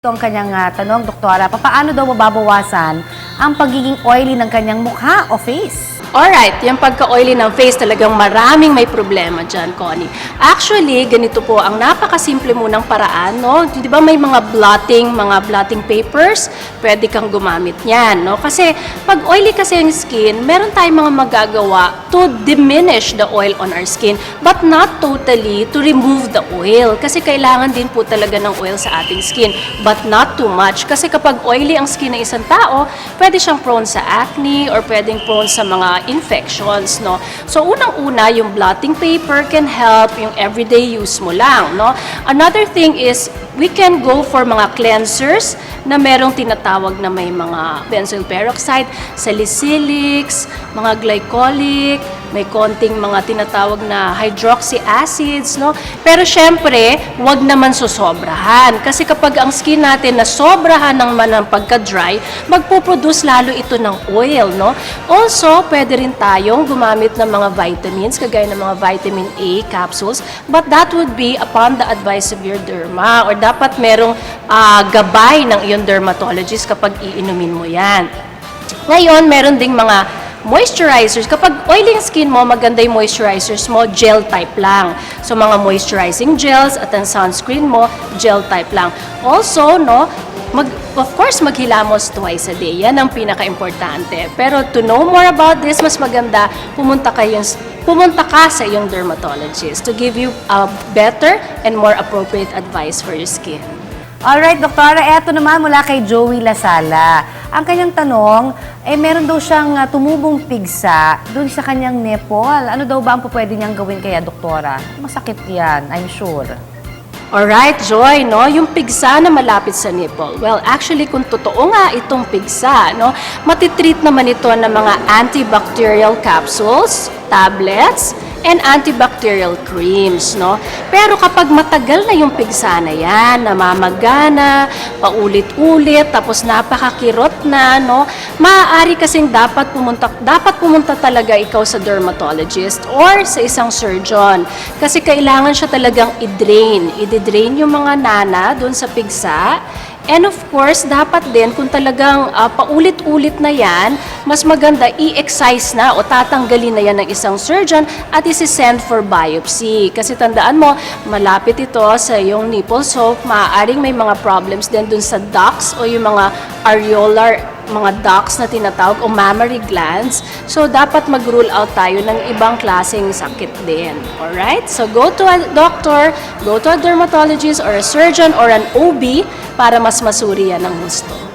Ito ang kanyang ah, tanong, Doktora, paano daw mababawasan ang pagiging oily ng kanyang mukha o face? Alright, yung pagka-oily ng face talagang maraming may problema dyan, Connie. Actually, ganito po, ang napakasimple mo ng paraan, no? Di ba may mga blotting, mga blotting papers, pwede kang gumamit niyan, no? Kasi pag oily kasi yung skin, meron tayong mga magagawa to diminish the oil on our skin, but not totally to remove the oil. Kasi kailangan din po talaga ng oil sa ating skin, but not too much. Kasi kapag oily ang skin ng isang tao, pwede siyang prone sa acne or pwedeng prone sa mga infections, no? So, unang-una, yung blotting paper can help yung everyday use mo lang, no? Another thing is, we can go for mga cleansers na merong tinatawag na may mga benzoyl peroxide, salicylics, mga glycolic, may konting mga tinatawag na hydroxy acids, no? Pero syempre, wag naman susobrahan. Kasi kapag ang skin natin na sobrahan ng man ng pagka-dry, magpo-produce lalo ito ng oil, no? Also, pwede rin tayong gumamit ng mga vitamins, kagaya ng mga vitamin A capsules, but that would be upon the advice of your derma or dapat merong ah, gabay ng iyong dermatologist kapag iinumin mo yan. Ngayon, meron ding mga moisturizers. Kapag oily skin mo, maganda yung moisturizers mo, gel type lang. So, mga moisturizing gels at ang sunscreen mo, gel type lang. Also, no, mag, of course, maghilamos twice a day. Yan ang pinaka-importante. Pero to know more about this, mas maganda pumunta kayo pumunta ka sa iyong dermatologist to give you a better and more appropriate advice for your skin. Alright, Doktora, eto naman mula kay Joey Lasala. Ang kanyang tanong, eh meron daw siyang ah, tumubong pigsa doon sa kanyang nipple. Ano daw ba ang pwede niyang gawin kaya, Doktora? Masakit yan, I'm sure. Alright, Joy, no? Yung pigsa na malapit sa nipple. Well, actually, kung totoo nga itong pigsa, no? Matitreat naman ito ng mga antibacterial capsules, tablets, and antibacterial creams, no? Pero kapag matagal na yung pigsa na yan, namamagana, paulit-ulit, tapos napakakirot na, no? Maaari kasing dapat pumunta, dapat pumunta talaga ikaw sa dermatologist or sa isang surgeon. Kasi kailangan siya talagang i-drain. I-drain yung mga nana doon sa pigsa. And of course, dapat din kung talagang ah, paulit-ulit na yan, mas maganda i-excise na o tatanggalin na yan ng isang surgeon at isi-send for biopsy. Kasi tandaan mo, malapit ito sa iyong nipple so maaaring may mga problems din dun sa ducts o yung mga areolar mga ducts na tinatawag o mammary glands. So, dapat mag-rule out tayo ng ibang klaseng sakit din. Alright? So, go to a doctor, go to a dermatologist or a surgeon or an OB para mas masuri yan ng gusto.